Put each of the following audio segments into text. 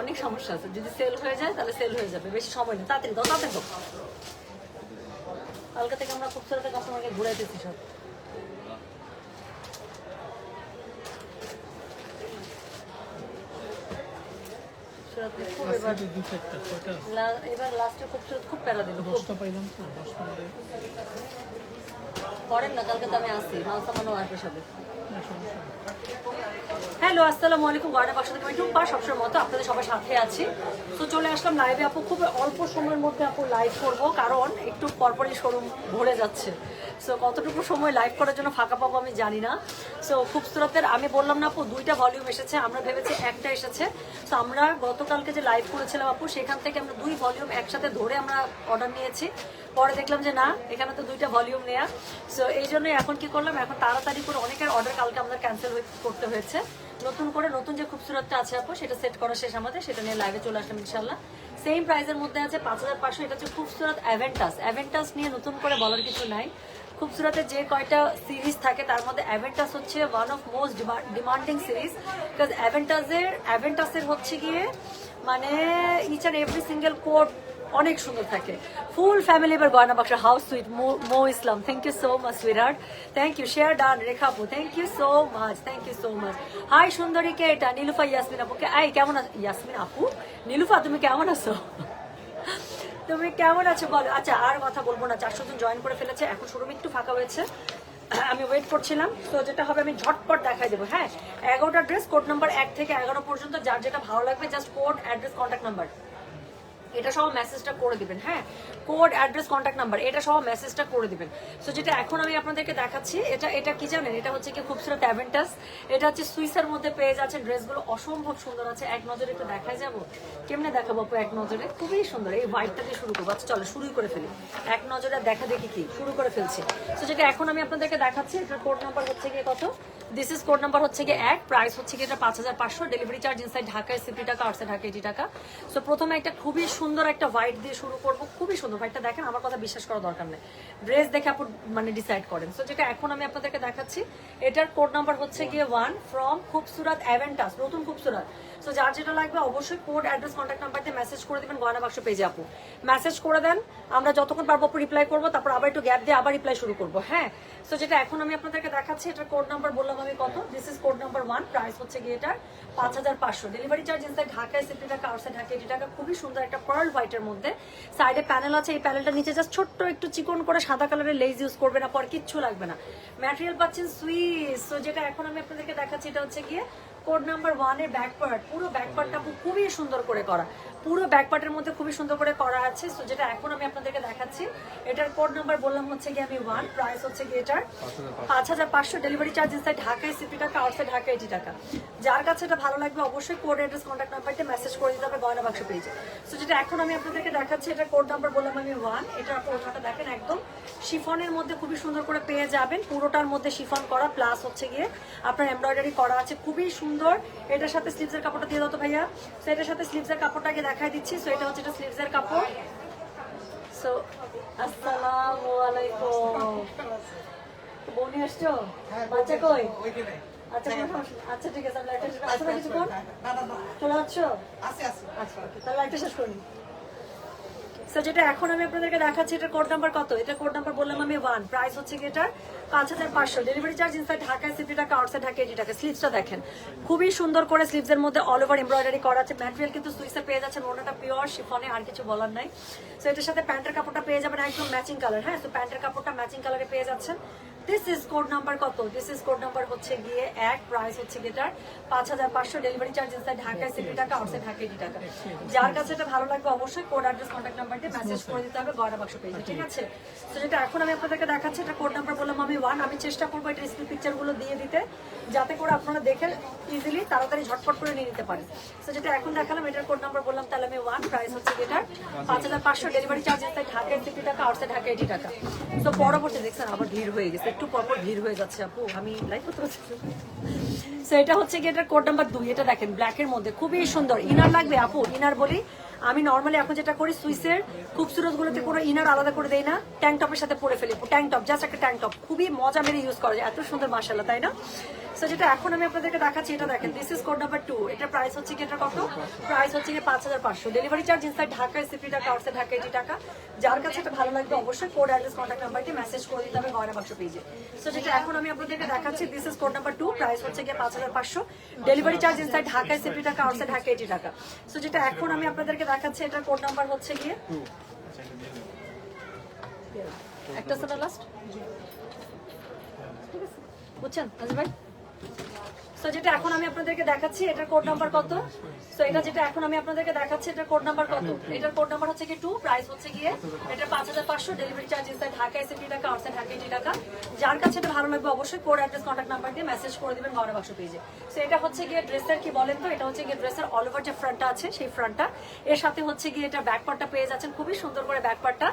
অনেক সমস্যা আছে। যদি সেল হয়ে যায় তাহলে সেল হয়ে যাবে। বেশি সময় নেই। তাড়াতাড়ি দাও তাড়াতাড়ি দাও। কালকে থেকে আমরা খুব সারা কাস্টমারকে ঘুরাইতেছি সব। এবার লাস্টে খুব খুব প্যারা দিল। পাইলাম করেন না কালকে তো আমি আসছি মাল সামানও আসবে সবে। হ্যালো, আসসালামু আলাইকুম। গয়না বাসা থেকে আমি টুম্পা, সবসময় মতো আপনাদের সবার সাথে আছি। তো চলে আসলাম লাইভে আপু, খুব অল্প সময়ের মধ্যে আপু লাইভ করব, কারণ একটু পরপরই শোরুম ভরে যাচ্ছে। সো কতটুকু সময় লাইভ করার জন্য ফাঁকা পাবো আমি জানি না। সো খুবসুরতের, আমি বললাম না আপু, দুইটা ভলিউম এসেছে, আমরা ভেবেছি একটা এসেছে। তো আমরা গতকালকে যে লাইভ করেছিলাম আপু, সেখান থেকে আমরা দুই ভলিউম একসাথে ধরে আমরা অর্ডার নিয়েছি। পরে দেখলাম যে না, এখানে তো দুইটা ভলিউম নেয়া। সো এই জন্যই এখন কি করলাম, এখন তাড়াতাড়ি করে অনেকের অর্ডার কালকে আমাদের ক্যান্সেল করতে হয়েছে। নতুন করে নতুন যে খুবসুরতটা আছে আপু, সেটা সেট করা শেষ আমাদের, সেটা নিয়ে লাইভে চলে আসলাম ইনশাল্লাহ সেম প্রাইজের মধ্যে আছে পাঁচ হাজার পাঁচশো, এটা হচ্ছে খুবসুরত অ্যাভেন্টাস অ্যাভেন্টাস নিয়ে নতুন করে বলার কিছু নাই। খুবসুরতের যে কয়টা সিরিজ থাকে, তার মধ্যে অ্যাভেন্টাস হচ্ছে one of most demanding series because অ্যাভেন্টাসের অ্যাভেন্টাসের হচ্ছে গিয়ে মানে each and every single code অনেক সুন্দর থাকে। ফুল ফ্যামিলি এবার গয়না বাক্স house sweet Mo Islam thank you so much সুইরাট thank you share done রেখাপু thank you so much thank you so much hi সুন্দরী কে এটা, নীলুফা, ইয়াসমিন আপুকে আই কেমন ইয়াসমিন আপু, নীলুফা, তুমি কেমন আছো? তুমি কেমন আছো বল? আচ্ছা আর কথা বলব না। চারশো জন জয়েন করে ফেলেছে। এখন শোরুম একটু ফাঁকা হয়েছে। আমি ওয়েট করছিলাম। তো যেটা হবে, আমি ঝটপট দেখাই দেবো। হ্যাঁ এগারোটা ড্রেস কোড নাম্বার এক থেকে এগারো পর্যন্ত, যার যেটা ভালো লাগবে just code address contact number এটা সহ মেসেজটা করে দিবেন হ্যাঁ? কোড অ্যাড্রেস কন্ট্যাক্ট নাম্বার এটা সহ মেসেজটা করে দিবেন। সো যেটা এখন আমি আপনাদেরকে দেখাচ্ছি, এটা এটা কি জানেন? এটা হচ্ছে কি খুবসুরত অ্যাভেন্টাস এটা হচ্ছে সুইসের মধ্যে পেয়ে যাচ্ছেন ড্রেসগুলো। অসম্ভব সুন্দর আছে। এক নজরে একটু দেখাই যাব। কেমনে দেখাবো আপু এক নজরে? খুবই সুন্দর। এই হোয়াইটটা দিয়ে শুরু করব। আচ্ছা চলো, শুরুই করে ফেলি। এক নজরে দেখা দেখি কি? শুরু করে ফেলছি। তো যেটা এখন আমি আপনাদেরকে দেখাচ্ছি, এটার কোড নাম্বার হচ্ছে গিয়ে কত? দিস ইজ কোড নাম্বার হচ্ছে গিয়ে এক। প্রাইস হচ্ছে গিয়ে এটা পাঁচ হাজার পাঁচশো। ডেলিভারি চার্জ ইনসাইড ঢাকায় সিফটি টাকা আউটসাইড ঢাকা এইটি টাকা। সো প্রথমে একটা খুবই সুন্দর একটা হোয়াইট দিয়ে শুরু করব। খুবই সুন্দর হোয়াইটটা দেখেন আমার কথা বিশ্বাস করা দরকার নেই। ড্রেস দেখে আপনি মানে ডিসাইড করেন। সো যেটা এখন আমি আপনাদেরকে দেখাচ্ছি এটার কোড নাম্বার হচ্ছে গিয়ে ওয়ান ফ্রম খুবসুরাত অ্যাভেন্টাস নতুন খুবসুরাত। সো যার যেটা লাগবে অবশ্যই কোড অ্যাড্রেস কন্ট্যাক্ট নাম্বার দিয়ে মেসেজ করে দেবেন গয়না বাক্স পেজে আপু। মেসেজ করে দেন, আমরা যতক্ষণ পারব রিপ্লাই করব, তারপর আবার একটু গ্যাপ দিয়ে আবার রিপ্লাই শুরু করব হ্যাঁ? সো যেটা এখন আমি আপনাদেরকে দেখাচ্ছি, এটার কোড নাম্বার বললাম আমি কত? This is code number one price হচ্ছে গিয়ে এটার পাঁচ হাজার পাঁচশো। ডেলিভারি চার্জ ইনসাইড ঢাকায় সিফটি টাকা আউটসাইড ঢাকা এইটি টাকা খুবই সুন্দর একটা পার্ল হোয়াইটের মধ্যে। সাইডে প্যানেল আছে, এই প্যানেলটা নিচে জাস্ট ছোট্ট একটু চিকন করে সাদা কালারের লেজ ইউজ করবে না পর কিচ্ছু লাগবে না। ম্যাটেরিয়াল পাচ্ছেন সুইস তো যেটা এখন আমি আপনাদেরকে দেখাচ্ছি, এটা হচ্ছে গিয়ে কোড নাম্বার ওয়ানের ব্যাক পার্ট পুরো ব্যাক পার্টটা খুবই সুন্দর করে করা। পুরো ব্যাকপার্টের মধ্যে খুবই সুন্দর করে করা আছে। সো যেটা এখন আমি আপনাদেরকে দেখাচ্ছি এটার কোড নাম্বার বললাম হচ্ছে গিয়ে আমি ওয়ান প্রাইস হচ্ছে গিয়ে এটার পাঁচ হাজার পাঁচশো। ডেলিভারি চার্জ ইনসাইড ঢাকায় সিপি টাকা আউটসাইড ঢাকা এইটি টাকা যার কাছে এটা ভালো লাগবে অবশ্যই কোড অ্যাড্রেস কন্ট্যাক্ট নাম্বারটা মেসেজ করে দিতে হবে গয়না বাক্স পেজে সো যেটা এখন আমি আপনাদেরকে দেখাচ্ছি এটার কোড নাম্বার বললাম আমি ওয়ান এটা আপনি ওঠাটা দেখেন একদম শিফনের মধ্যে খুবই সুন্দর করে পেয়ে যাবেন পুরোটার মধ্যে শিফন করা প্লাস হচ্ছে গিয়ে আপনার এমব্রয়ডারি করা আছে খুবই সুন্দর। এটার সাথে স্লিভসের কাপড়টা দিয়ে দাও তো ভাইয়া। সো এটার সাথে স্লিভসের কাপড়টাকে দেখাই দিচ্ছি। সো এটা হচ্ছে এটা স্লিভসের কাপড়। সো আসসালামু আলাইকুম। বনি আসছো? বাচ্চা কই? আচ্ছা আচ্ছা ঠিক আছে আমি লাইটটা শেষ আসো না কিছুক্ষণ। চলে যাচ্ছ? আচ্ছা okay, তাহলে একটা শেষ করি। সো যেটা এখন আমি আপনাদেরকে দেখাচ্ছি, এটার কোড নাম্বার কত? এটা কোড নাম্বার বললাম আমি ওয়ান প্রাইস হচ্ছে কি এটার? পাঁচ হাজার পাঁচশো। ডেলিভারি চার্জ ইনসাইড ঢাকায় সিফটি টাকা আউটসাইড ঢাকা এটি টাকা স্লিভসটা দেখেন। খুবই সুন্দর করে স্লিভসের মধ্যে অল ওভার এমব্রয়ডারি করা আছে। ম্যাটেরিয়াল কিন্তু সুইসে পেয়ে যাচ্ছেন। ওনাটা পিওর শিফনে আর কিছু বলার নাই। সো এটার সাথে প্যান্টের কাপড়টা পেয়ে যাবেন একদম ম্যাচিং কালার হ্যাঁ তো প্যান্টের কাপড়টা ম্যাচিং কালারে পেয়ে যাচ্ছেন। দিস ইজ কোড নাম্বার কত? দিস ইজ কোড নাম্বার হচ্ছে গিয়ে এক প্রাইস হচ্ছে গিয়ে এটার পাঁচ হাজার পাঁচশো ডেলিভারি চার্জ ইনসাইড ঢাকায় সিফটি টাকা আউটসাইড ঢাকা এইটি টাকা। যার কাছে এটা ভালো লাগবে অবশ্যই কোড অ্যাড্রেস কন্ট্যাক্ট নাম্বার দিয়ে মেসেজ করে দিতে হবে গয়না বাক্স পেজে ঠিক আছে? তো যেটা এখন আমি আপনাদেরকে দেখাচ্ছি এটা কোড নাম্বার বললাম আমি ওয়ান আমি চেষ্টা করব এটা স্ক্রিন পিকচারগুলো দিয়ে দিতে যাতে করে আপনারা দেখে ইজিলি তাড়াতাড়ি ঝটপট করে নিয়ে নিতে পারেন। তো যেটা এখন দেখালাম এটার কোড নাম্বার বললাম তাহলে আমি ওয়ান প্রাইস হচ্ছে এটার পাঁচ হাজার পাঁচশো ডেলিভারি চার্জ তাই ঢাকায় সিফটি টাকা আউটসাইড ঢাকা এইটি টাকা। তো পরবর্তী দেখছেন আবার ভিড় হয়ে গেছে। একটু পরপর ভিড় হয়ে যাচ্ছে আপু, আমি লাইক সো এটা হচ্ছে কি এটা কোড নাম্বার দুই, এটা দেখেন ব্ল্যাকের মধ্যে, খুবই সুন্দর। ইনার লাগবে আপু ইনার বলি। আমি নর্মালি এখন যেটা করি, সুইসের খুবসুরতগুলোতে কোনো ইনার আলাদা করে দেই না। ট্যাঙ্ক টপের সাথে পরে ফেলি ট্যাঙ্ক টপ জাস্ট একটা ট্যাঙ্ক টপ খুবই মজা মেরে ইউজ করা যায়, এত সুন্দর মাসাল্লাহ তাই না? সো যেটা এখন আমি আপনাদেরকে দেখাচ্ছি, এটা দেখেন this is code number two এটা প্রাইস হচ্ছে কি, এটা কত? প্রাইস হচ্ছে কি পাঁচ হাজার পাঁচশো। ডেলিভারি চার্জ ইনসাইড ঢাকায় সিপি টাকা আউটসাইড ঢাকা এইটি টাকা। যার কাছে এটা ভালো লাগবে অবশ্যই কোড অ্যাড্রেস কন্ট্যাক্ট নাম্বারটি মেসেজ করে দিতে হবে গয়না বাক্স পেজে সো যেটা এখন আমি আপনাদেরকে দেখাচ্ছি this is code number two price হচ্ছে গিয়ে পাঁচ হাজার পাঁচশো। ডেলিভারি চার্জ ইনসাইড ঢাকায় সিপি টাকা আউটসাইড ঢাকা এইটি টাকা। সো যেটা এখন আমি আপনাদেরকে দেখাচ্ছি, এটার কোড নাম্বার হচ্ছে গিয়ে একটা সাদা লাস্ট বুঝছেন? রাজু ভাই? Thank you. সো যেটা এখন আমি আপনাদেরকে দেখাচ্ছি, এটার কোড নাম্বার কত? সো এটা যেটা এখন আমি আপনাদেরকে দেখাচ্ছি, এটার কোড নাম্বার কত? এটার কোড নাম্বার হচ্ছে কি টু প্রাইস হচ্ছে গিয়ে এটা পাঁচ হাজার পাঁচশো ডেলিভারি চার্জ ইনসাইড ঢাকা এসএপি টাকা আউটসাইড ঢাকা এইটি টাকা। যার কাছে এটা ভালো লাগবে অবশ্যই কোড অ্যাড্রেস কন্ট্যাক্ট নাম্বার দিয়ে মেসেজ করে দিবেন গহনা বাক্স পেজে সো এটা হচ্ছে গিয়ে ড্রেসের কি বলেন তো? এটা হচ্ছে গিয়ে ড্রেসের অল ওভার যে ফ্রন্টটা আছে, সেই ফ্রন্টটা এর সাথে হচ্ছে গিয়ে এটা ব্যাক পার্টটা পেয়ে যাচ্ছেন, খুবই সুন্দর করে ব্যাক পার্টটা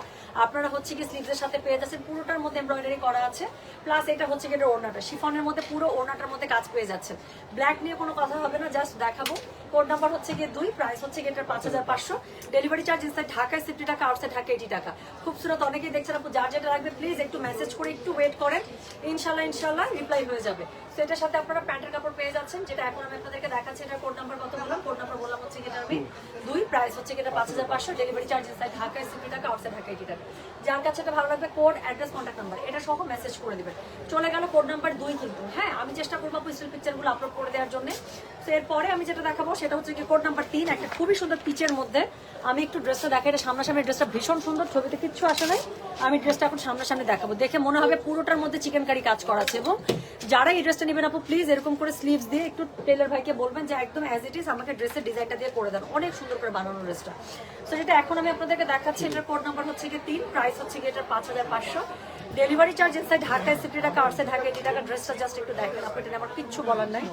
আপনারা হচ্ছে গিয়ে স্লিভসের সাথে পেয়ে যাচ্ছেন, পুরোটার মধ্যে এমব্রয়ডারি করা আছে। প্লাস এটা হচ্ছে গিয়ে এটা ওড়নাটা শিফনের মধ্যে পুরো ওড়নাটার মধ্যে কাজ পেয়ে যাচ্ছেন। ব্ল্যাক নিয়ে কোনো কথা হবে না জাস্ট দেখাবো। কোড নাম্বার হচ্ছে গিয়ে দুই প্রাইস হচ্ছে গিয়ে এটার পাঁচ হাজার পাঁচশো। ডেলিভারি চার্জ ইনসাইড ঢাকায় সিফটি টাকা আউটসাইড ঢাকা এইটি টাকা। খুবসুরত অনেকেই দেখছেন আপু, যার যেটা লাগবে প্লিজ একটু মেসেজ করে, একটু ওয়েট করেন। ইনশাল্লাহ ইনশাল্লাহ রিপ্লাই হয়ে যাবে। তো এটার সাথে আপনারা প্যান্টের কাপড় পেয়ে যাচ্ছেন, যেটা এখন আমি আপনাদেরকে দেখাচ্ছি, এটা কোড নাম্বার কত বললাম? কোড নাম্বার বললাম হচ্ছে গিয়ে আমি দুই প্রাইস হচ্ছে গিয়ে পাঁচ হাজার পাঁচশো ডেলিভারি চার্জ ইনসাইড ঢাকায় সিফটি টাকা আউটসাইড ঢাকা এইটি টাকা। যার কাছে এটা ভালো লাগবে কোড অ্যাড্রেস কন্ট্যাক্ট নাম্বার এটা সহ মেসেজ করে দেবেন। চলে গেল কোড নাম্বার দুই কিন্তু। হ্যাঁ আমি চেষ্টা করব আপু স্টিল পিকচারগুলো আপলোড করে দেওয়ার জন্য। তো এরপরে আমি যেটা দেখাবো সেটা হচ্ছে কি কোড নাম্বার তিন, একটা খুবই সুন্দর পিচের মধ্যে। আমি একটু ড্রেসটা দেখাই, এটা সামনাসামনি ড্রেসটা ভীষণ সুন্দর, ছবিতে কিচ্ছু আসে নাই। আমি ড্রেসটা এখন সামনাসামনি দেখাবো। দেখে মনে হবে পুরোটার মধ্যে চিকেন কারি কাজ করা আছে। এবং যারা এই ড্রেসটা নেবেন আপু প্লিজ এরকম করে স্লিভস দিয়ে একটু টেলার ভাইকে বলবেন যে একদম অ্যাজ ইট ইজ আমাকে ড্রেসের ডিজাইনটা দিয়ে করে দেন। অনেক সুন্দর করে বানানো ড্রেসটা তো যেটা এখন আমি আপনাদেরকে দেখাচ্ছি, এটার কোড নাম্বার হচ্ছে গিয়ে তিন প্রাইস হচ্ছে গিয়ে এটার পাঁচ হাজার পাঁচশো। ডেলিভারি চার্জ ঢাকায় সিটি টাকা আউটসাইড ঢাকা এইটি টাকা ড্রেসটা জাস্ট একটু দেখেন আপনি এটা আমার কিচ্ছু বলার নাই।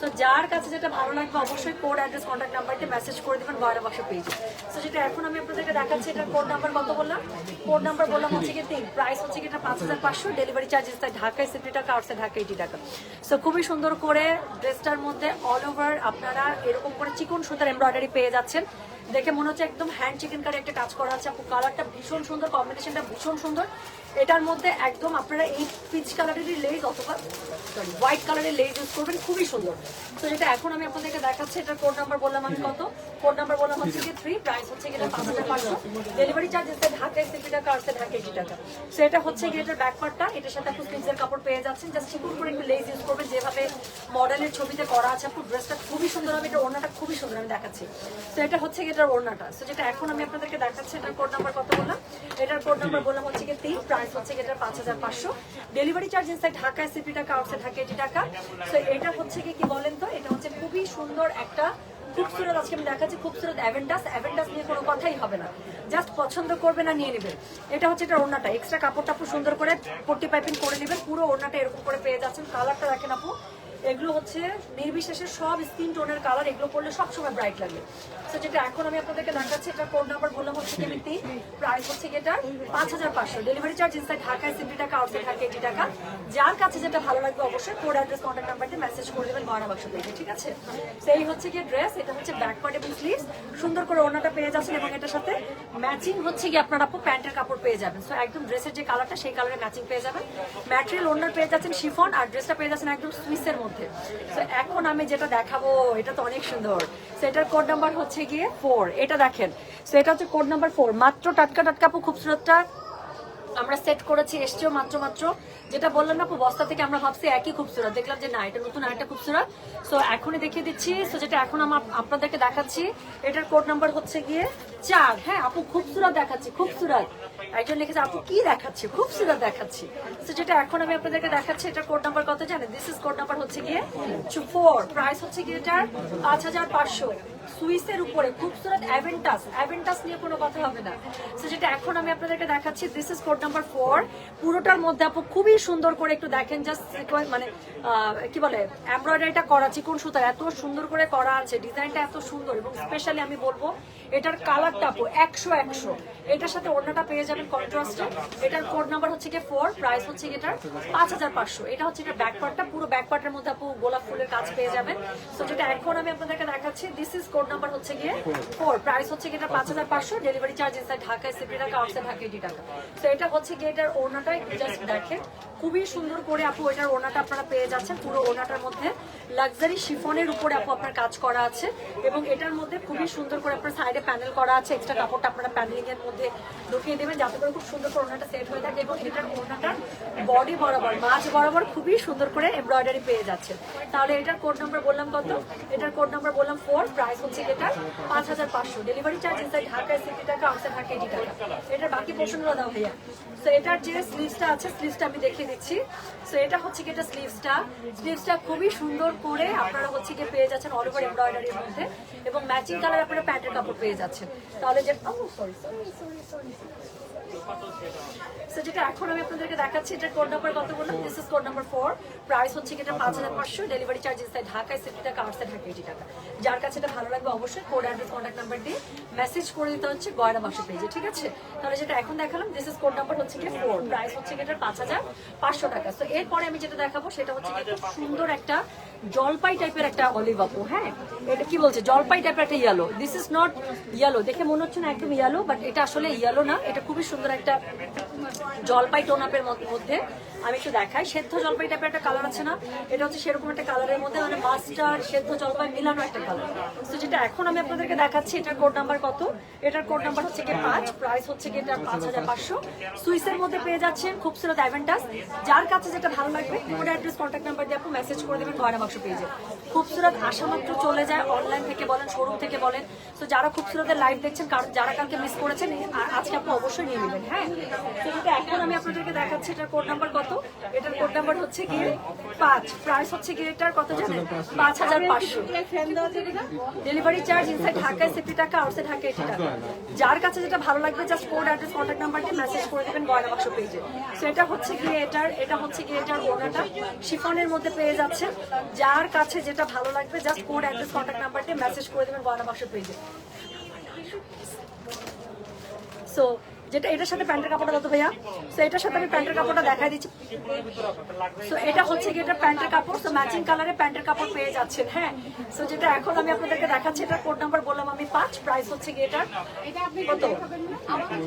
সো যার কাছে যেটা ভালো লাগবে অবশ্যই কোড অ্যাড্রেস কন্ট্যাক্ট নাম্বারটি মেসেজ করে দিবেন গয়না বাক্স পেজে সো যেটা এখন আমি আপনাদেরকে দেখাচ্ছি, এটা কোড নাম্বার কত বললাম? কোড নাম্বার বললাম হচ্ছে কি তিন। প্রাইস হচ্ছে কি এটা পাঁচ হাজার পাঁচশো ডেলিভারি চার্জ ইনসাইড ঢাকায় সিটি টাকা আউটসাইড ঢাকা এইটি টাকা সো খুবই সুন্দর করে ড্রেসটার মধ্যে অল ওভার আপনারা এরকম করে চিকন সুতার এমব্রয়ডারি পেয়ে যাচ্ছেন। দেখে মনে হচ্ছে একদম হ্যান্ড চিকেন কারি একটা কাজ করা আছে। কালারটা ভীষণ সুন্দর কম্বিনেশনটা ভীষণ সুন্দর। এটার মধ্যে একদম আপনারা এই পিচ কালারেরই লেজ অথবা সরি হোয়াইট কালারের লেজ ইউজ করবেন, খুবই সুন্দর। তো যেটা এখন আমি আপনাদেরকে দেখাচ্ছি, এটার কোড নাম্বার বললাম আমি কত? কোড নাম্বার বললাম হচ্ছে কি থ্রি প্রাইস হচ্ছে কি পাঁচ হাজার পাঁচশো। ডেলিভারি চার্জ এসে ঢাকায় সিপি টাকা আসছে ঢাকা এইটি টাকা। সো এটা হচ্ছে কি এটার ব্যাক পার্টটা এটার সাথে আপনি স্লিভসের কাপড় পেয়ে যাচ্ছেন। জাস্ট চিকুন করে একটু লেজ ইউজ করবেন, যেভাবে মডেলের ছবিতে করা আছে আপু ড্রেসটা খুবই সুন্দর হবে এটা ওড়নাটা খুবই সুন্দর, আমি দেখাচ্ছি। তো এটা হচ্ছে এটার ওড়নাটা। সো যেটা এখন আমি আপনাদেরকে দেখাচ্ছি, এটার কোড নাম্বার কত বললাম? এটার কোড নাম্বার বললাম হচ্ছে কি তিন প্রাইস হচ্ছে এটা পাঁচ হাজার পাঁচশো। ডেলিভারি চার্জ ইনসাইড ঢাকা সিপি টাকা আউটসাইড ঢাকা এটি টাকা তো এটা হচ্ছে কি কি বলেন তো? এটা হচ্ছে খুবই সুন্দর একটা খুবসুরত, আজকে আমি দেখাচ্ছি খুবসুরত অ্যাভেন্ডাস অ্যাভেন্ডাস নিয়ে কোনো কথাই হবে না। জাস্ট পছন্দ করবে না, নিয়ে নেবেন এটা হচ্ছে এটা ওড়নাটা। এক্সট্রা কাপড় টাপড় সুন্দর করে পট্টি পাইপিং করে নেবেন। পুরো ওড়নাটা এরকম করে পেয়ে যাচ্ছেন। কালারটা দেখেন আপু এগুলো হচ্ছে নির্বিশেষে সব স্কিন টোনের কালার এগুলো পরলে সবসময় ব্রাইট লাগে। যেটা এখন আমি আপনাদেরকে দেখাচ্ছি এটা কোড নাম্বার বললাম হচ্ছে কি প্রাইস হচ্ছে কি এটা পাঁচ হাজার পাঁচশো। ডেলিভারি চার্জ ইনসাইড ঢাকায় সিফটি টাকা আউটসাইড ঢাকা এইটি টাকা যার কাছে যেটা ভালো লাগবে অবশ্যই কোড অ্যাড্রেস কন্ট্যাক্ট নাম্বারটি মেসেজ করে দেবেন, গয়না বাক্স পেয়ে ঠিক আছে? সেই হচ্ছে কি ড্রেস এটা হচ্ছে ব্যাক পার্ট এবং স্লিভস সুন্দর করে ওনাটা পেয়ে যাচ্ছেন এবং এটার সাথে ম্যাচিং হচ্ছে কি আপনারা আপু প্যান্টের কাপড় পেয়ে যাবেন। সো একদম ড্রেসের যে কালারটা সেই কালারে ম্যাচিং পেয়ে যাবেন। ম্যাটেরিয়াল ওনার পেয়ে যাচ্ছেন শিফন আর ড্রেসটা পেয়ে যাচ্ছেন একদম সুইসের মধ্যে তো এখন আমি যেটা দেখাবো, এটা তো অনেক সুন্দর। সেটার কোড নাম্বার হচ্ছে গিয়ে ফোর এটা দেখেন। সো এটা হচ্ছে কোড নাম্বার ফোর মাত্র টাটকা টাটকা খুবসুরতটা। আমরা সেট করেছি, এসছেও মাত্র মাত্র। যেটা বললাম না, বস্তা থেকে আমরা ভাবছি একই খুবসুরত। দেখলাম যে না, এটা নতুন আরেকটা খুবসুরত। সো এখনই দেখিয়ে দিচ্ছি। সো যেটা এখন আপনাদেরকে দেখাচ্ছি, এটার কোড নাম্বার হচ্ছে গিয়ে চার। হ্যাঁ আপু খুবসুরত দেখাচ্ছি, খুবসুরত। একজন লিখেছে, আপু, কি দেখাচ্ছি? খুবসুরত দেখাচ্ছি। তো যেটা এখন আমি আপনাদেরকে দেখাচ্ছি, এটার কোড নাম্বার কত জানেন? দিস ইজ কোড নাম্বার হচ্ছে গিয়ে ফোর প্রাইস হচ্ছে গিয়ে এটার পাঁচ হাজার পাঁচশো। সুইসের উপরে খুবসুরত অ্যাভেন্টাস অ্যাভেন্টাস নিয়ে কোনো কথা হবে না। তো যেটা এখন আমি আপনাদেরকে দেখাচ্ছি this is code number four পুরোটার মধ্যে আপু খুবই সুন্দর করে একটু দেখেন জাস্ট মানে কি বলে এমব্রয়ডারিটা করা চিকন সুতা, এত সুন্দর করে করা আছে, ডিজাইনটা এত সুন্দর, এবং স্পেশালি আমি বলব, এটার কালারটা আপু একশো একশো। এটার সাথে অন্যটা পেয়ে যাবেন কন্ট্রাস্টে এটার কোড নাম্বার হচ্ছে গিয়ে ফোর প্রাইস হচ্ছে এটার পাঁচ হাজার পাঁচশো। এটা হচ্ছে এটা ব্যাক পার্টটা পুরো ব্যাক পার্টের মধ্যে আপু গোলাপ ফুলের কাজ পেয়ে যাবেন। তো যেটা এখন আমি আপনাদেরকে দেখাচ্ছি দিস ইজ কোড নাম্বার হচ্ছে গিয়ে ফোর প্রাইস হচ্ছে গিয়ে এটা পাঁচ হাজার পাঁচশো ডেলিভারি চার্জ ইনসাইড ঢাকায় সিপি টাকা আউটসাইড ঢাকা এইটি টাকা তো এটা হচ্ছে গিয়ে এটার ওনাটা জাস্ট দেখেন। খুবই সুন্দর করে আপু এটার ওনাটা আপনারা পেয়ে যাচ্ছেন পুরো ওনাটার মধ্যে। লাক্সারি শিফনের উপরে আপু আপনার কাজ করা আছে এবং এটার মধ্যে খুবই সুন্দর করে আপনার সাইডে প্যানেল করা আছে এক্সট্রা কাপড়টা আপনারা প্যানেলিং এর মধ্যে ঢুকিয়ে দেবেন যাতে করে খুব সুন্দর করে ওনাটা সেট হয়ে থাকে এবং এটার ওনাটার বডি বরাবর মাঝ বরাবর খুবই সুন্দর করে এমব্রয়ডারি পেয়ে যাচ্ছে। তাহলে এটার কোড নাম্বার বললাম কত? এটার কোড নাম্বার বললাম ফোর প্রাইস হচ্ছে এটা পাঁচ হাজার পাঁচশো। ডেলিভারি চার্জ ইনসাইড ঢাকায় সিটি টাকা আউটসাইড ঢাকা এইটি টাকা। এটার বাকি পোর্শনগুলো দাও ভাইয়া। তো এটার যে স্লিভসটা আছে স্লিভসটা আমি দেখিয়ে দিচ্ছি। তো এটা হচ্ছে কি এটা স্লিভসটা স্লিভসটা খুবই সুন্দর করে আপনারা হচ্ছে গিয়ে পেয়ে যাচ্ছেন অল ওভার এমব্রয়ডারির মধ্যে এবং ম্যাচিং কালার আপনারা প্যান্টের কাপড় পেয়ে যাচ্ছেন। তাহলে যে sorry sorry sorry sorry so যেটা এখন আমি আপনাদেরকে দেখাচ্ছি এটার কোড নাম্বার কত বললাম? This is code number four price হচ্ছে এটা পাঁচ হাজার পাঁচশো ডেলিভারি চার্জ ইনসাইড ঢাকায় টাকা আউটসাইড ঢাকা এইটি টাকা। যার কাছে এটা ভালো লাগবে অবশ্যই কোড অ্যাড্রেস কন্ট্যাক্ট নাম্বার দিয়ে মেসেজ করে দিতে হচ্ছে গয়না বাসা পেজে ঠিক আছে? তাহলে যেটা এখন দেখালাম দিস ইজ কোড নাম্বার হচ্ছে কি ফোর প্রাইস হচ্ছে পাঁচ হাজার পাঁচশো টাকা। তো এরপরে আমি যেটা দেখাবো সেটা হচ্ছে খুব সুন্দর একটা জলপাই টাইপের একটা অলিভ আপু হ্যাঁ? এটা কি বলছে? জলপাই টাইপের একটা yellow this is not yellow দেখে মনে হচ্ছে না একদম ইয়েলো বাট এটা আসলে ইয়েলো না এটা খুবই সুন্দর একটা জলপাই টোনাপের মধ্যে আমি একটু দেখাই। সেদ্ধ জলপাই টাইপের একটা কালার আছে না? এটা হচ্ছে সেরকম একটা কালারের মধ্যে মানে মাস্টার সেদ্ধ জলপাই মিলানো একটা কালার তো যেটা এখন আমি আপনাদেরকে দেখাচ্ছি, এটার কোড নাম্বার কত? এটার কোড নাম্বার হচ্ছে গিয়ে পাঁচ প্রাইস হচ্ছে গিয়ে এটা পাঁচ হাজার পাঁচশো। সুইসের মধ্যে পেয়ে যাচ্ছেন খুব খুবসুরত অ্যাভেন্টাস যার কাছে যেটা ভালো লাগবে কোড অ্যাড্রেস কন্ট্যাক্ট নাম্বার দিয়ে আপনি মেসেজ করে দেবেন গয়না বাক্স পেজে খুবসুরত আসা মাত্র চলে যায় অনলাইন থেকে বলেন শোরুম থেকে বলেন। তো যারা খুবসুরতের লাইভ দেখছেন, কারণ যারা কালকে মিস করেছেন আজকে আপনি অবশ্যই নিয়ে নেবেন হ্যাঁ? তো যেটা এখন আমি আপনাদেরকে দেখাচ্ছি এটার কোড নাম্বার কত? এটার কোড নাম্বার হচ্ছে গিয়ে পাঁচ। প্রাইস হচ্ছে গিয়ে এটার কত জানেন? পাঁচ হাজার পাঁচশো। ডেলিভারি চার্জ ইনসাইড ঢাকায় সিপি টাকা আউটসাইড ঢাকা এইটি টাকা। যার কাছে যেটা ভালো লাগবে just code address contact number দিয়ে মেসেজ করে দেবেন গয়না বাক্স পেজে সো এটা হচ্ছে গিয়ে এটার, এটা হচ্ছে গিয়ে এটার ওনাটা শিফনের মধ্যে পেয়ে যাচ্ছে যার কাছে যেটা ভালো লাগবে just code address contact number দিয়ে মেসেজ করে দেবেন গয়না বাক্স পেজে সো যেটা এটার সাথে প্যান্টের কাপড়টা তো ভাইয়া। সো এটার সাথে আমি প্যান্টের কাপড়টা দেখাই দিচ্ছি। সো এটা হচ্ছে কি এটা প্যান্টের কাপড়। সো ম্যাচিং কালারে প্যান্টের কাপড় পেয়ে যাচ্ছেন হ্যাঁ? সো যেটা এখন আমি আপনাদেরকে দেখাচ্ছি এটা কোড নাম্বার বললাম আমি পাঁচ প্রাইস হচ্ছে কি এটার কত?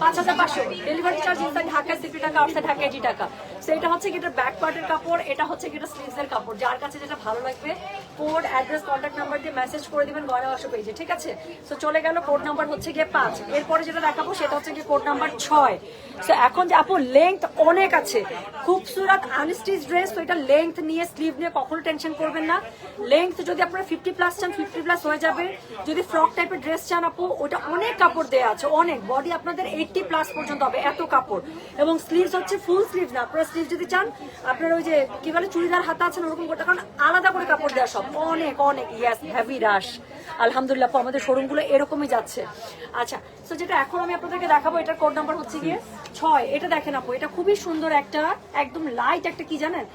পাঁচ হাজার পাঁচশো। ডেলিভারি চার্জ ইনসাইড ঢাকায় সিপি টাকা আউটসাইড ঢাকা এইটি টাকা সো এটা হচ্ছে কি এটা ব্যাক পার্টের কাপড়, এটা হচ্ছে কি এটা স্লিভসের কাপড়। যার কাছে যেটা ভালো লাগবে কোড অ্যাড্রেস কন্ট্যাক্ট নাম্বার দিয়ে মেসেজ করে দিবেন গয়না বাক্স পেজে ঠিক আছে? সো চলে গেল কোড নাম্বার হচ্ছে গিয়ে পাঁচ। এরপরে যেটা দেখাবো, সেটা হচ্ছে গিয়ে কোড নাম্বার ছয়। সো এখন যে আপু লেন্থ অনেক আছে। খুবসুরত আনস্টিচ ড্রেস তো এটা লেন্থ নিয়ে স্লিভ নিয়ে কখনো টেনশন করবেন না। লেন্থ যদি আপনারা ফিফটি প্লাস চান ফিফটি প্লাস হয়ে যাবে। যদি ফ্রক টাইপের ড্রেস চান আপু, ওটা অনেক কাপড় দেওয়া আছে, অনেক। বডি আপনাদের এইটটি প্লাস পর্যন্ত হবে, এত কাপড়। এবং স্লিভস হচ্ছে ফুল স্লিভ না, আপনারা স্লিভ যদি চান, আপনারা ওই যে কি বলে, চুড়িদার হাতা আছেন ওরকম করতে, কারণ আলাদা করে কাপড় দেওয়া সব। অনেক অনেক ইয়াস হ্যাভি রাশ আলহামদুলিল্লাহ আমাদের শোরুমগুলো এরকমই যাচ্ছে। আচ্ছা তো যেটা এখন আমি আপনাদেরকে দেখাবো, এটার কোড নাম্বার হচ্ছে গিয়ে ছয়। এটা দেখেন আপু, এটা খুবই সুন্দর একটা, একদম লাইট একটা কি জানেন?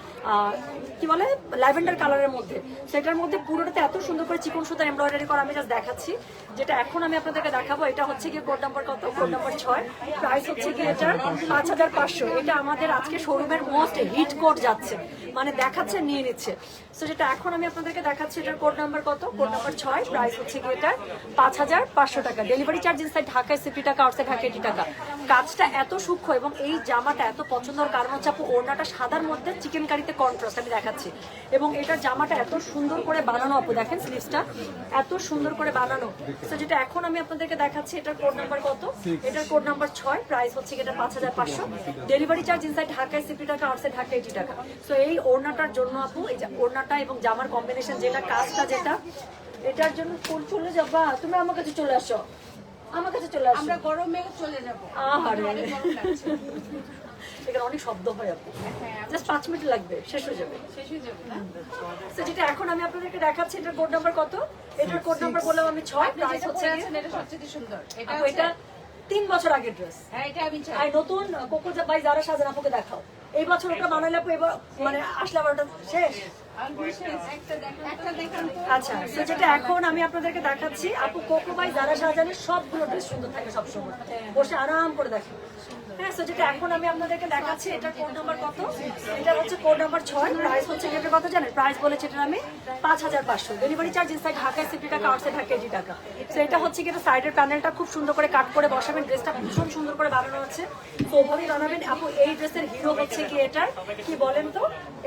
কি বলে? ল্যাভেন্ডার কালারের মধ্যে। সেটার মধ্যে পুরোটাতে এত সুন্দর করে চিকন সুতার এমব্রয়ডারি করা আমি জাস্ট দেখাচ্ছি। যেটা এখন আমি আপনাদেরকে দেখাবো, এটা হচ্ছে গিয়ে কোড নাম্বার কত? কোড নাম্বার ছয়। প্রাইস হচ্ছে গিয়ে এটার পাঁচ হাজার পাঁচশো। এটা আমাদের আজকে শোরুমের মোস্ট হিট কোড যাচ্ছে। মানে দেখাচ্ছে, নিয়ে নিচ্ছে। সো যেটা এখন আমি আপনাদেরকে দেখাচ্ছি, এটার কোড নাম্বার কত? কোড নাম্বার ছয়। প্রাইস হচ্ছে গিয়ে এটার পাঁচ হাজার পাঁচশো টাকা। ডেলিভারি চার্জ ইনসাইড ঢাকায় সিপি টাকা আউটসাইড ঢাকা এইটি টাকা। কাজটা এত সূক্ষ্ম এবং এই জামাটা এত পছন্দের কারণ হচ্ছে আপু, ওড়নাটা সাদার মধ্যে চিকেন কারিতে কন্ট্রাস্ট আমি দেখাচ্ছি। এবং এটার জামাটা এত সুন্দর করে বানানো আপু, দেখেন স্লিভসটা এত সুন্দর করে বানানো। তো যেটা এখন আমি আপনাদেরকে দেখাচ্ছি, এটার কোড নাম্বার কত? এটার কোড নাম্বার ছয় প্রাইস হচ্ছে এটা পাঁচ হাজার পাঁচশো। ডেলিভারি চার্জ ইনসাইড ঢাকায় সিপি টাকা আউটসাইড ঢাকা এইটি টাকা তো এই ওড়নাটার জন্য আপু, এই ওড়নাটা এবং জামার কম্বিনেশন যেটা কাজটা যেটা, এটার জন্য ফুল চলে যাবা। তুমি আমার কাছে চলে আসো। আমার কাছে চলে আসো আমরা গরমে চলে যাব। আহারে। এখানে অনেক শব্দ হয় আপু। হ্যাঁ জাস্ট পাঁচ মিনিট লাগবে শেষ হয়ে যাবে। শেষ হয়ে যাবে না? তো যেটা এখন আমি আপনাদেরকে দেখাচ্ছি এটার কোড নাম্বার কত? এটার কোড নাম্বার বললাম আমি ছয় প্রাইস হচ্ছে এটা সবচেয়ে সুন্দর। এটা এটা তিন বছর আগের ড্রেস হ্যাঁ এটা আমি চাই। আর নতুন কোকো বাই যারা সাজান আপুকে দেখাও। এই বছর ওটা বানাইলে মানে আসলে আবার শেষ? আচ্ছা যেটা এখন আমি আপনাদেরকে দেখাচ্ছি, আপু, কোকো ভাই, যারা সাজানের সবগুলো ড্রেস সুন্দর থাকে সবসময়। বসে আরাম করে দেখেন হ্যাঁ so যেটা এখন আমি আপনাদেরকে দেখাচ্ছি, এটা কোড নাম্বার কত? এটা হচ্ছে কোড নাম্বার ছয় প্রাইস হচ্ছে এটা কত জানেন? প্রাইস বলেছে এটা আমি পাঁচ হাজার পাঁচশো। ডেলিভারি চার্জ ইনসাইড ঢাকায় সিফটি টাকা আউটসাইড ঢাকা এইটি টাকা। তো এটা হচ্ছে কি, এটা সাইডের প্যানেলটা খুব সুন্দর করে কাট করে বসাবেন ড্রেসটা ভীষণ সুন্দর করে বানানো আছে। তো ওভাবেই বানাবেন। আপু, এই ড্রেসের হিরো হচ্ছে কি এটার? কি বলেন তো?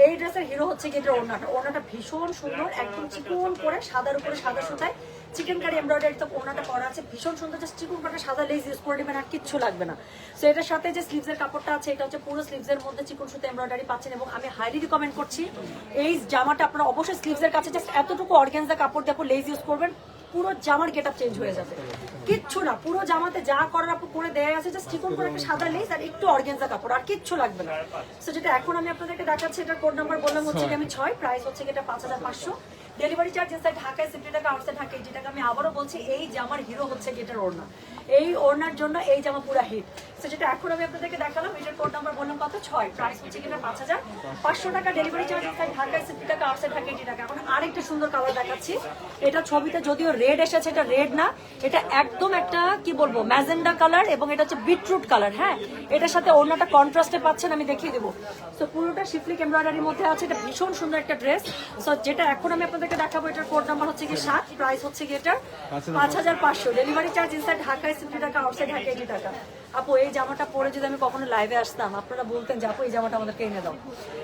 এই ড্রেসের হিরো হচ্ছে কি এটা ওড়নাটা ওড়নাটা ভীষণ সুন্দর, একদম চিকন করে সাদার উপরে সাদা সুতায় চিকেন কারি এমব্রয়ডারি তো ওনাটা করা আছে। ভীষণ সুন্দর জাস্ট চিকন কাটা সাদা লেস ইউজ করে নেবেন আর কিচ্ছু লাগবে না। সো এটার সাথে যে স্লিভসের কাপড়টা আছে এটা হচ্ছে পুরো স্লিভসের মধ্যে চিকন সুতো এমব্রয়ডারি পাচ্ছেন এবং আমি হাইলি রিকমেন্ড করছি এই জামাটা আপনারা অবশ্যই স্লিভসের কাছে জাস্ট এতটুকু অর্গেন্সা কাপড় দিয়ে আপনি লেস ইউজ করবেন পুরো জামার গেট আপ চেঞ্জ হয়ে যাবে। কিচ্ছু না পুরো জামাতে যা করার আপু করে দেয়া আছে জাস্ট চিকন করে একটা সাদা লেস আর একটু অর্গেন্সা কাপড় আর কিচ্ছু লাগবে না। সো যেটা এখন আমি আপনাদেরকে দেখাচ্ছি এটার কোড নাম্বার বললাম হচ্ছে আমি ছয় প্রাইস হচ্ছে এটা পাঁচ হাজার পাঁচশো। ডেলিভারি চার্জ ইনসাইড ঢাকায় সিফটি টাকা আউটসাইড ঢাকা এইটি টাকা। আমি আবারও বলছি, এই জামার হিরো হচ্ছে গেটার ওড়না। এই ওড়নার জন্য এই জামা পুরো হিট তো যেটা এখন আমি আপনাদেরকে দেখালাম এটার কোড নাম্বার বললাম কত? ছয়। প্রাইস হচ্ছে কিনা পাঁচ হাজার। পাঁচশো টাকা ডেলিভারি চার্জ ইনসাইড ঢাকায় সিফটি টাকা আউটসাইড ঢাকা এইটি টাকা। এখন আরেকটা সুন্দর কালার দেখাচ্ছি। এটা ছবিতে যদিও রেড এসেছে, এটা রেড না, এটা একদম একটা, কি বলব, ম্যাজেন্ডা কালার এবং এটা হচ্ছে বিটরুট কালার হ্যাঁ? এটার সাথে ওড়নাটা কন্ট্রাস্টে পাচ্ছেন, আমি দেখিয়ে দেবো। তো পুরোটা শিফলিক এমব্রয়ডারির মধ্যে আছে, এটা ভীষণ সুন্দর একটা ড্রেস সো যেটা এখন আমি আপনাদেরকে দেখাবো এটার কোড নাম্বার হচ্ছে কি সাত প্রাইস হচ্ছে কি এটার পাঁচ হাজার পাঁচশো। ডেলিভারি চার্জ ইনসাইড ঢাকায় সিফটি টাকা আউটসাইড ঢাকা এইটি টাকা আপু এই জামাটা পরে যদি আমি কখনো লাইভে আসতাম আপনারা বলতেন যে আপু এই জামাটা আমাদেরকে এনে দাও।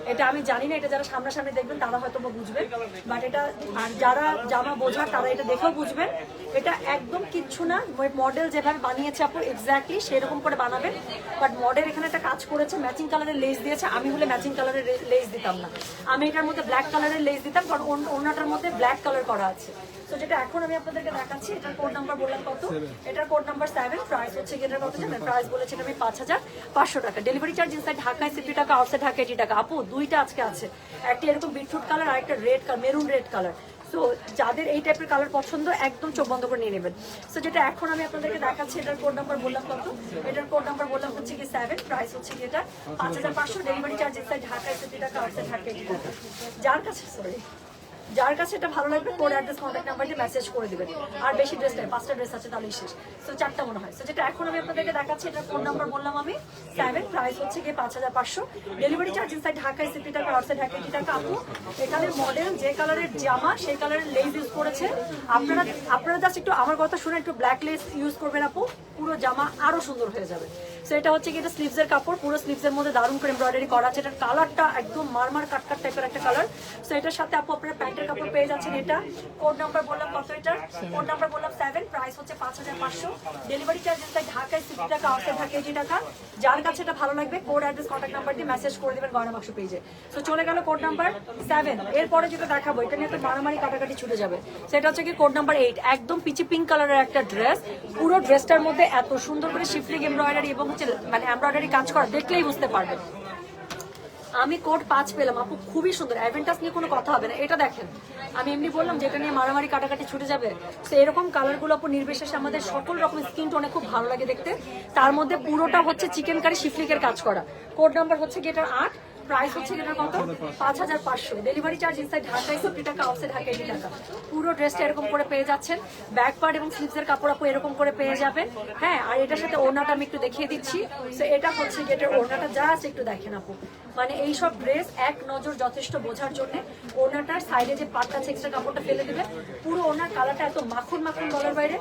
এটা আমি জানি না এটা যারা সামনাসামনি দেখবেন তারা হয়তো বুঝবেন বাট এটা আর যারা জামা বোঝার তারা এটা দেখেও বুঝবেন এটা একদম কিচ্ছু না। মডেল যেভাবে বানিয়েছে আপু এক্স্যাক্টলি সেরকম করে বানাবেন বাট মডেল এখানে একটা কাজ করেছে ম্যাচিং কালারের লেস দিয়েছে। আমি হলে ম্যাচিং কালারের লেস দিতাম না। আমি এটার মধ্যে ব্ল্যাক কালারের লেস দিতাম কারণ অন্য- অন্যটার মধ্যে ব্ল্যাক কালার করা আছে। তো যেটা এখন আমি আপনাদেরকে দেখাচ্ছি এটার কোড নাম্বার বললাম কত? এটার কোড নাম্বার সেভেন প্রাইস হচ্ছে এটার কত জানেন? প্রাইস বলেছেন আমি পাঁচ হাজার পাঁচশো টাকা। ডেলিভারি চার্জ ইনসাইড ঢাকায় সিফটি টাকা আউটসাইড ঢাকা এইটি টাকা। আপু, দুইটা আজকে আছে। একটা এরকম বিটরুট কালার আর একটা red colour maroon red colour so যাদের এই টাইপের কালার পছন্দ, একদম চোখ বন্ধ করে নিয়ে নেবেন। সো যেটা এখন আমি আপনাদেরকে দেখাচ্ছি, এটার কোড নাম্বার বললাম কত? এটার কোড নাম্বার বললাম হচ্ছে কি সেভেন প্রাইস হচ্ছে কি এটা পাঁচ হাজার পাঁচশো। ডেলিভারি চার্জ ইনসাইড ঢাকায় সিফটি টাকা আউটসাইড ঢাকা এইটি টাকা। যার কাছে সরি যার কাছে এটা ভালো লাগবে কোড অ্যাড্রেস কন্ট্যাক্ট নাম্বার দিয়ে মেসেজ করে দিবেন। আর বেশি ড্রেস নেই পাঁচটা ড্রেস আছে তাহলে শেষ। সো চারটা মনে হয়। সো যেটা এখন আমি আপনাদেরকে দেখাচ্ছি এটা ফোন নাম্বার বললাম আমি সেভেন প্রাইস হচ্ছে গিয়ে পাঁচ হাজার পাঁচশো। ডেলিভারি চার্জ ইনসাইড ঢাকায় সিটি টাকা আউটসাইড ঢাকা টাকা আপু? এখানে মডেল যে কালারের জামা, সেই কালারের লেস ইউজ করেছে। আপনারা আপনারা জাস্ট একটু আমার কথা শুনে একটু ব্ল্যাক লেস ইউজ করবেন আপু। পুরো জামা আরও সুন্দর হয়ে যাবে। সো এটা হচ্ছে কি, এটা স্লিভসের কাপড়, পুরো স্লিভসের মধ্যে দারুণ করে এমব্রয়ডারি করা আছে। এটার কালারটা একদম মারমার কাটকাট টাইপের একটা কালার সো এটার সাথে আপু, আপনারা প্যান্টের কাপড় পেয়ে যাচ্ছেন এটা। কোড নাম্বার বললাম কত এটার? কোড নাম্বার বললাম সেভেন প্রাইস হচ্ছে পাঁচ হাজার পাঁচশো। ডেলিভারি চার্জ ইনসাইড ঢাকায় সিক্সটি টাকা আউটসাইড ঢাকা এইটি টাকা যার কাছে এটা ভালো লাগবে কোড অ্যাড্রেস কন্ট্যাক্ট নাম্বার দিয়ে মেসেজ করে দেবেন গয়না বাক্স পেজে সো চলে গেল কোড নাম্বার সেভেন এরপরে যেটা দেখাবো, এটা নিয়ে তো মারামারি কাটাকাটি ছুটে যাবে। সেটা হচ্ছে কি কোড নাম্বার এইট একদম পিচি পিঙ্ক কালারের একটা ড্রেস পুরো ড্রেসটার মধ্যে এত সুন্দর করে শিফলিং এমব্রয়ডারি এবং হচ্ছে মানে এমব্রয়ডারি কাজ করা দেখলেই বুঝতে পারবেন আমি কোড পাঁচ পেলাম, আপু, খুবই সুন্দর অ্যাভেন্টাস নিয়ে কোনো কথা হবে না, এটা দেখেন। আমি এমনি বললাম যেটা নিয়ে মারামারি কাটাকাটি ছুটে যাবে। তো এরকম কালারগুলো আপু, নির্বিশেষে আমাদের সকল রকম স্কিন টোনে খুব ভালো লাগে দেখতে। তার মধ্যে পুরোটা হচ্ছে চিকেন কারি শিফলিকের কাজ করা। কোড নাম্বার হচ্ছে গেটার আট। প্রাইস হচ্ছে গেটার কত? পাঁচ হাজার পাঁচশো। ডেলিভারি চার্জ ইনসাইড ঢাকায় ফিফটি টাকা আউটসাইড ঢাকা এইটি টাকা। পুরো ড্রেসটা এরকম করে পেয়ে যাচ্ছেন। ব্যাক পার্ট এবং স্লিভসের কাপড় আপু এরকম করে পেয়ে যাবেন। হ্যাঁ আর এটার সাথে ওড়নাটা আমি একটু দেখিয়ে দিচ্ছি। তো এটা হচ্ছে গেটের ওড়নাটা জাস্ট একটু দেখেন আপু। মানে এই সব ড্রেস এক নজর যথেষ্ট বোঝার জন্য ওনাটার সাইডে যে পাটটা এক্সট্রা কাপড়টা ফেলে দেবে। পুরো ওনার কালারটা এত মাখন মাখন বলার বাইরে।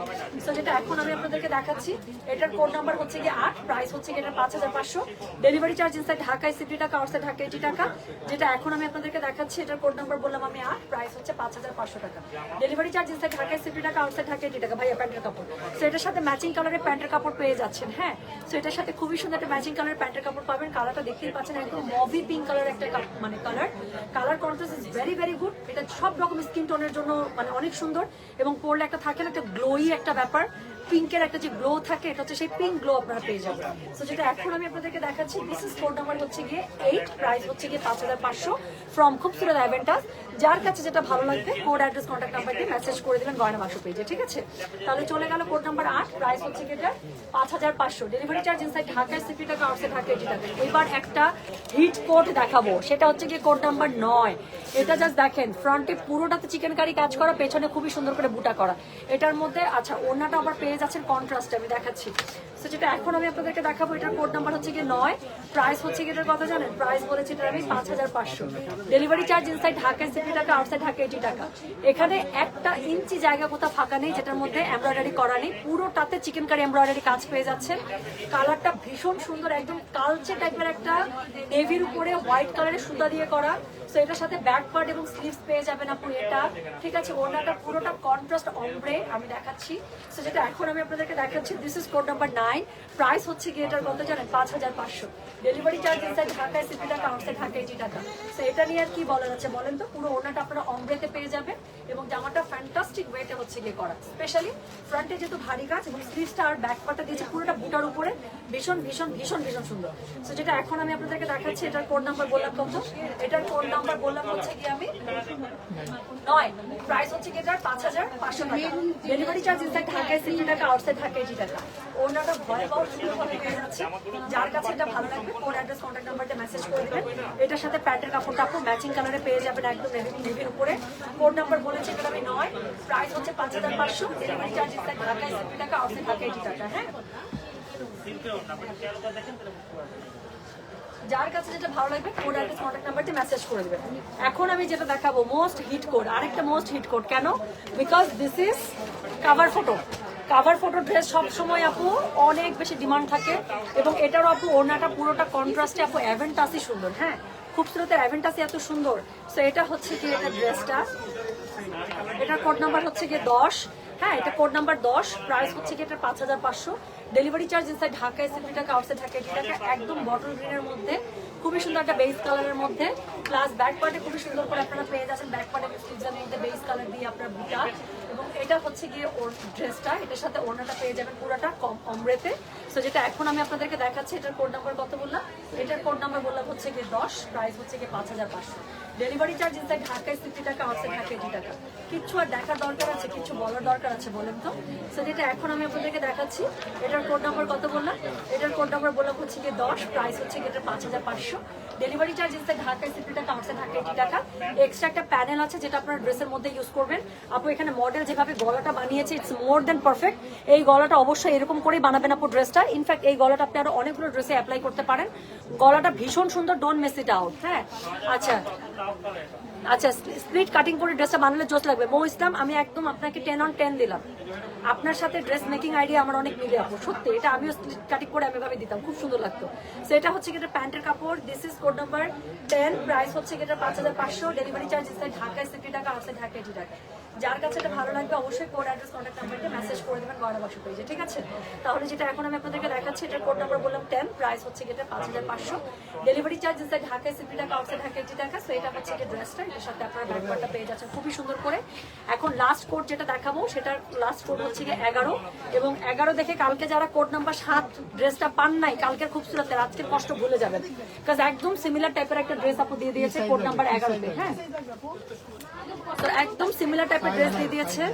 তো যেটা এখন আমি আপনাদেরকে দেখাচ্ছি, এটার কোড নাম্বার হচ্ছে গিয়ে আট প্রাইস হচ্ছে গিয়ে পাঁচ হাজার পাঁচশো। ডেলিভারি চার্জ ইনসাইড ঢাকায় সিটি টাকা আউটসাইড ঢাকা এইটি টাকা। যেটা এখন আমি আপনাদেরকে দেখাচ্ছি, এটার কোড নাম্বার বললাম আমি আট প্রাইস হচ্ছে পাঁচ হাজার পাঁচশো টাকা। ডেলিভারি চার্জ ইনসাইড ঢাকায় সিটি টাকা আউটসাইড ঢাকা এইটি টাকা। ভাইয়া, প্যান্টের কাপড়। তো এটার সাথে ম্যাচিং কালারের প্যান্টের কাপড় পেয়ে যাচ্ছেন হ্যাঁ? তো এটার সাথে খুবই সুন্দর একটা ম্যাচিং কালারের প্যান্টের কাপড় পাবেন। কালারটা দেখতেই পাচ্ছেন, একদম মভি পিঙ্ক কালার একটা মানে colour colour contrast is very very good এটা সব রকম স্কিন টোনের জন্য মানে অনেক সুন্দর এবং পরলে একটা থাকে না, একটা গ্লোই একটা ব্যাপার। পিঙ্কের একটা যে গ্লো থাকে, এটা হচ্ছে সেই পিঙ্ক গ্লো আপনারা পেয়ে যাবেন। তো যেটা এখন আমি আপনাদেরকে দেখাচ্ছি দিস ইজ কোড নাম্বার হচ্ছে গিয়ে এইট প্রাইস হচ্ছে গিয়ে পাঁচ হাজার পাঁচশো ফ্রম খুবসুরত অ্যাভেন্টাস যার কাছে যেটা ভালো লাগবে কোড অ্যাড্রেস কন্ট্যাক্ট নাম্বার দিয়ে মেসেজ করে দেবেন গয়না বাক্স পেজে, ঠিক আছে? তাহলে চলে গেল কোড নাম্বার আট প্রাইস হচ্ছে গিয়ে এটা পাঁচ হাজার পাঁচশো। ডেলিভারি চার্জ ইনসাইড ঢাকায় সিটি টাকা আউটসাইড ঢাকা এইটি টাকা এবার একটা হিট কোড দেখাবো, সেটা হচ্ছে গিয়ে কোড নাম্বার নয়। এটা জাস্ট দেখেন ফ্রন্টে পুরোটাতে চিকেন কারি কাজ করা, পেছনে খুবই সুন্দর করে বুটা করা। এটার মধ্যে আচ্ছা ওনাটা আবার পেয়ে যাচ্ছেন কন্ট্রাস্ট আমি দেখাচ্ছি। তো যেটা এখন আমি আপনাদেরকে দেখাবো, এটার কোড নাম্বার হচ্ছে গিয়ে নয়। প্রাইস হচ্ছে গিয়ে এটার কথা জানেন? প্রাইস বলেছি এটার আমি পাঁচ হাজার পাঁচশো। ডেলিভারি চার্জ ইনসাইড ঢাকায় সিটি টাকা আউটসাইড ঢাকা এইটি টাকা। এখানে একটা ইঞ্চি জায়গা কোথাও ফাঁকা নেই, যেটার মধ্যে এমব্রয়ডারি করা নেই। পুরোটাতে চিকেন কারি এমব্রয়ডারি কাজ পেয়ে যাচ্ছেন। কালারটা ভীষণ সুন্দর, একদম কালচে টাইপের একটা নেভির উপরে হোয়াইট কালারের সুতা দিয়ে করা। তো এটার সাথে ব্যাক পার্ট এবং স্লিভস পেয়ে যাবেন আপনি এটা। ঠিক আছে ওনাটা পুরোটা কন্ট্রাস্ট অমব্রে আমি দেখাচ্ছি। তো যেটা এখন আমি আপনাদেরকে দেখাচ্ছি this is code number nine price হচ্ছে গিয়ে এটার কত জানেন, পাঁচ হাজার পাঁচশো। ডেলিভারি চার্জ ইনসাইড ঢাকায় সিপি টাকা আউটসাইড ঢাকা এইটি টাকা তো এটা নিয়ে আর কি বলার আছে বলেন তো? পুরো ওনাটা আপনারা অমব্রেতে পেয়ে যাবেন এবং জামাটা ফ্যান্টাস্টিক ওয়েটে হচ্ছে গিয়ে করা। স্পেশালি ফ্রন্টে যেহেতু ভারী কাজ এবং স্লিভসটা আর ব্যাক পার্টটা দিয়েছে, পুরোটা বুটার উপরে। ভীষণ ভীষণ ভীষণ ভীষণ সুন্দর। তো যেটা এখন আমি আপনাদেরকে দেখাচ্ছি, এটার কোড নাম্বার বললাম কত? এটার কোড নাম্বার বললাম হচ্ছে কি আমি নয়। প্রাইস হচ্ছে কি এটার পাঁচ হাজার পাঁচশো টাকা। ডেলিভারি চার্জ ইনসাইড ঢাকায় সিটি টাকা আউটসাইড ঢাকা এইটি টাকা ওনাটা যার কাছে ভালো লাগবে অ্যাড্রেস কন্ট্যাক্ট নাম্বারটা মেসেজ এটার সাথে প্যান্টের কাপড়টা আপনি ম্যাচিং কালারে পেয়ে যাবেন একদম নেভির উপরে। কোড নাম্বার বলেছে, এটা আমি নয়। প্রাইস হচ্ছে পাঁচ হাজার পাঁচশো। টাকা হ্যাঁ? যার কাছে যেটা ভালো লাগবে কোড অ্যাড্রেস কন্ট্যাক্ট নাম্বারটি মেসেজ করে দেবেন। এখন আমি যেটা দেখাবো মোস্ট হিট কোড আরেকটা মোস্ট হিট কোড কেন? Because this is cover photo cover photo dress সব সময় আপু অনেক বেশি ডিমান্ড থাকে এবং এটার আপু ওড়নাটা পুরোটা কন্ট্রাস্টে আপু অ্যাভেন্টাসই সুন্দর হ্যাঁ? খুবসুরতের অ্যাভেন্টাসই এত সুন্দর। সো এটা হচ্ছে কি এটা ড্রেসটা এটার কোড নাম্বার হচ্ছে গিয়ে দশ হ্যাঁ? এটা কোড নাম্বার দশ প্রাইস হচ্ছে গিয়ে এটা পাঁচ হাজার পাঁচশো। ডেলিভারি চার্জ ইনসাইড ঢাকা এসএফি টাকা আউটসাইড ঢাকা এটি টাকা একদম বটল গ্রিনের মধ্যে। খুবই সুন্দর একটা বেস কালারের মধ্যে। প্লাস ব্যাক পার্টে খুবই সুন্দর করে আপনারা পেয়ে যাচ্ছেন। ব্যাক পার্টে মধ্যে বেস কালার দিয়ে আপনার বুটা। এবং এটা হচ্ছে গিয়ে ওর ড্রেসটা এটার সাথে ওড়নাটা পেয়ে যাবেন পুরোটা কম অমরেতে সো যেটা এখন আমি আপনাদেরকে দেখাচ্ছি, এটার কোড নাম্বার কত বললাম? এটার কোড নাম্বার বললাম হচ্ছে গিয়ে দশ প্রাইস হচ্ছে গিয়ে পাঁচ হাজার পাঁচশো। ডেলিভারি চার্জ দেয় ঢাকায় সিফটি টাকা আউটসাইড ঢাকা দু টাকা। কিছু আর দেখার দরকার আছে কিছু বলার দরকার আছে বলেন তো? সো যেটা এখন আমি আপনাদেরকে দেখাচ্ছি, এটার কোড নাম্বার কত বললাম? এটার কোড নাম্বার বললাম হচ্ছে গিয়ে দশ প্রাইস হচ্ছে গিয়ে এটা পাঁচ হাজার পাঁচশো। ডেলিভারি চার্জ ইনসাইড ঢাকায় সিটি টাকা আউটসাইড ঢাকা টাকা এক্সট্রা একটা প্যানেল আছে যেটা আপনার ড্রেসের মধ্যে ইউজ করবেন। আপু, এখানে মডেল যেভাবে গলাটা বানিয়েছে ইটস মোর দেন পারফেক্ট এই গলাটা অবশ্যই এরকম করেই বানাবেন আপু ড্রেসটা ইনফ্যাক্ট এই গলাটা আপনি আরও অনেকগুলো ড্রেসে অ্যাপ্লাই করতে পারেন। গলাটা ভীষণ সুন্দর ডোন্ট মেস ইট আউট হ্যাঁ? আচ্ছা। আচ্ছা স্প্লিট কাটিং করে ড্রেসটা বানালে জোস লাগবে। মৌ ইসলাম, আমি একদম আপনাকে টেন অন টেন দিলাম। আপনার সাথে ড্রেস মেকিং আইডিয়া আমার অনেক মিলে আপু সত্যি, এটা আমিও স্প্লিট কাটিং করে আমি ভাবে দিতাম। খুব সুন্দর লাগতো। সো এটা হচ্ছে এটা প্যান্টের কাপড় this is code number ten price হচ্ছে এটা পাঁচ হাজার পাঁচশো ডেলিভারি চার্জ ইসে ঢাকায় সিটি টাকা আসে ঢাকা এটি টাকা যার কাছে এটা ভালো লাগবে অবশ্যই কোড অ্যাড্রেস কন্ট্যাক্ট নাম্বারটা মেসেজ করে দেবেন গয়না বাক্স পেজে, ঠিক আছে? তাহলে যেটা এখন আমি আপনাদেরকে দেখাচ্ছি, এটার কোড নাম্বার বললাম টেন প্রাইস হচ্ছে এটা পাঁচ হাজার পাঁচশো। ডেলিভারি চার্জ ইসে ঢাকায় সিক্সটি টাকা আসে ঢাকা এইটি টাকা সো এটা হচ্ছে কি ড্রেসটা এটার সাথে আপনারা ব্যাকপারটা পেয়ে যাচ্ছেন। খুবই সুন্দর করে। এখন লাস্ট কোড যেটা দেখাবো, সেটার লাস্ট কোড হচ্ছে গিয়ে এগারো। এবং এগারো দেখে কালকে যারা কোড নাম্বার সাত ড্রেসটা পান নাই, কালকের খুবসুরতের আজকের কষ্ট ভুলে যাবেন। কাজ একদম সিমিলার টাইপের একটা ড্রেস আপু দিয়ে দিয়েছে কোড নাম্বার এগারোতে হ্যাঁ? তো একদম সিমিলার টাইপের ড্রেস দিয়ে দিয়েছে।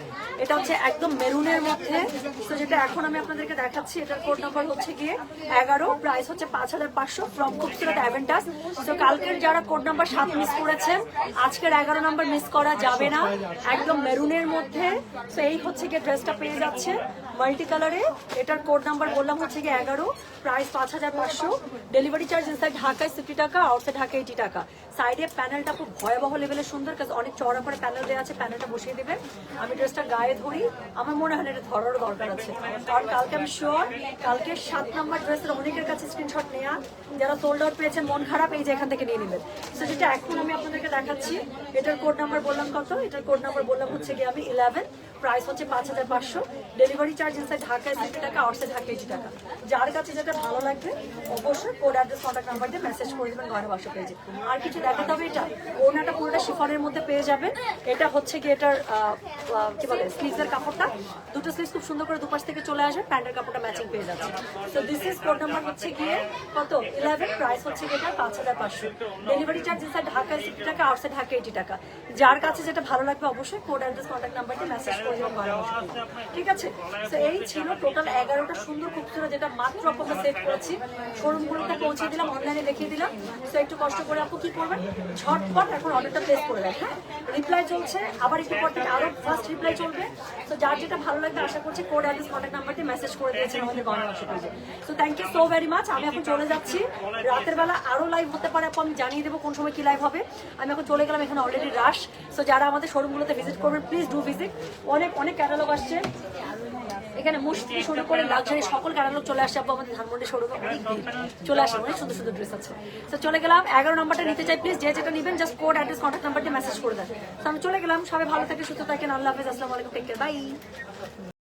এটা হচ্ছে একদম মেরুনের মধ্যে। তো যেটা এখন আমি আপনাদেরকে দেখাচ্ছি, এটার কোড নাম্বার হচ্ছে গিয়ে এগারো। প্রাইস হচ্ছে পাঁচ হাজার পাঁচশো ফ্রম খুবসুরত অ্যাভেন্টাস তো কালকের যারা কোড নাম্বার সাত মিস করেছেন, আজকের এগারো নাম্বার মিস করা যাবে না। একদম মেরুনের মধ্যে। তো এই হচ্ছে গিয়ে ড্রেসটা পেয়ে যাচ্ছে মাল্টি কালারে এটার কোড নাম্বার বললাম হচ্ছে গিয়ে এগারো। প্রাইস পাঁচ হাজার পাঁচশো। ডেলিভারি চার্জ ইনসাইড ঢাকায় সিক্সটি টাকা আউটসাইড ঢাকা এইটি টাকা। সাইডে প্যানেলটা খুব ভয়াবহ লেভেলের সুন্দর কাজ অনেক চড়া করে প্যানেল দেওয়া আছে, প্যানেলটা বসিয়ে দেবেন। আমি ড্রেসটা গায়ে ধরি। আমার মনে হয় এটা ধরারও দরকার আছে। কারণ কালকে আমি শিওর কালকে সাত নাম্বার ড্রেসের অনেকের কাছে স্ক্রিনশট নেওয়া যারা সোল্ড আউট পেয়েছেন মন খারাপ, এই যে এখান থেকে নিয়ে নেবেন। তো যেটা এখন আমি আপনাদেরকে দেখাচ্ছি, এটার কোড নাম্বার বললাম কত? এটার কোড নাম্বার বললাম হচ্ছে গিয়ে আমি ইলেভেন প্রাইস হচ্ছে পাঁচ হাজার পাঁচশো। ডেলিভারি চার্জ ইনসাইড ঢাকায় সিক্সটি টাকা আউটসাইড ঢাকা এইটি টাকা। যার কাছে যেটা ভালো লাগবে, অবশ্যই কোড অ্যাড্রেস কন্ট্যাক্ট নাম্বার দিয়ে মেসেজ করে দেবেন, ঘরে বাসা পেয়েছে আর কিছু দেখাতে হবে এটা? ওনাটা পুরোটা শিফনের মধ্যে পেয়ে যাবেন। এটা হচ্ছে কি এটার কি বলে স্লিভসের কাপড়টা। দুটো স্লিভস খুব সুন্দর করে দুপাশ থেকে চলে আসবে, প্যান্টের কাপড়টা ম্যাচিং পেয়ে যাচ্ছে। তো দিস ইজ কোড নাম্বার হচ্ছে গিয়ে কত? ইলেভেন প্রাইস হচ্ছে গিয়ে এটা পাঁচ হাজার পাঁচশো। ডেলিভারি চার্জ ইনসাইড ঢাকায় সিক্সটি টাকা আউটসাইড ঢাকা এইটি টাকা। যার কাছে যেটা ভালো লাগবে অবশ্যই কোড অ্যাড্রেস কন্ট্যাক্ট নাম্বার দিয়ে মেসেজ করে দেবেন যাবেন। ঠিক আছে? তো এই ছিল টোটাল এগারোটা সুন্দর খুবসুরত যেটা মাত্র আপু আমরা সেট করেছি। শোরুমগুলোতে পৌঁছে দিলাম অনলাইনে দেখিয়ে দিলাম। তো একটু কষ্ট করে আপু কি করবেন? ঝটপট এখন অর্ডারটা প্লেস করে দেন হ্যাঁ? রিপ্লাই চলছে। আবার একটু পর থেকে আরও ফার্স্ট রিপ্লাই চলবে। তো যার যেটা ভালো লাগবে আশা করছি কোড অ্যাড্রেস কন্ট্যাক্ট নাম্বারটি মেসেজ করে দিয়েছেন আমাদের গয়না তো thank you so very much আমি এখন চলে যাচ্ছি। রাতের বেলা আরও লাইভ হতে পারে আমি জানিয়ে দেবো কোন সময় কি লাইভ হবে। আমি এখন চলে গেলাম এখানে অলরেডি রাশ তো যারা আমাদের শোরুমগুলোতে ভিজিট করবেন প্লিজ ডু ভিজিট অনেক অনেক ক্যাটালগ আসছে। এখানে মুশ থেকে শুরু করে লাক্সারি সকল ক্যাটালগ চলে আসে আপু আমাদের ধানমন্ডি অনেক চলে আসে, অনেক সুন্দর সুন্দর ড্রেস আছে। তো চলে গেলাম, এগারো নাম্বারটা নিতে চাই প্লিজ যে যেটা নেবেন জাস্ট কোড অ্যাড্রেস কন্ট্যাক্ট নাম্বারটা মেসেজ করে দেন। তো আমি চলে গেলাম, সবাই ভালো থাকে সুস্থ থাকেন, আল্লাহ হাফেজ, আসসালামু আলাইকুম টেক কেয়ার বাই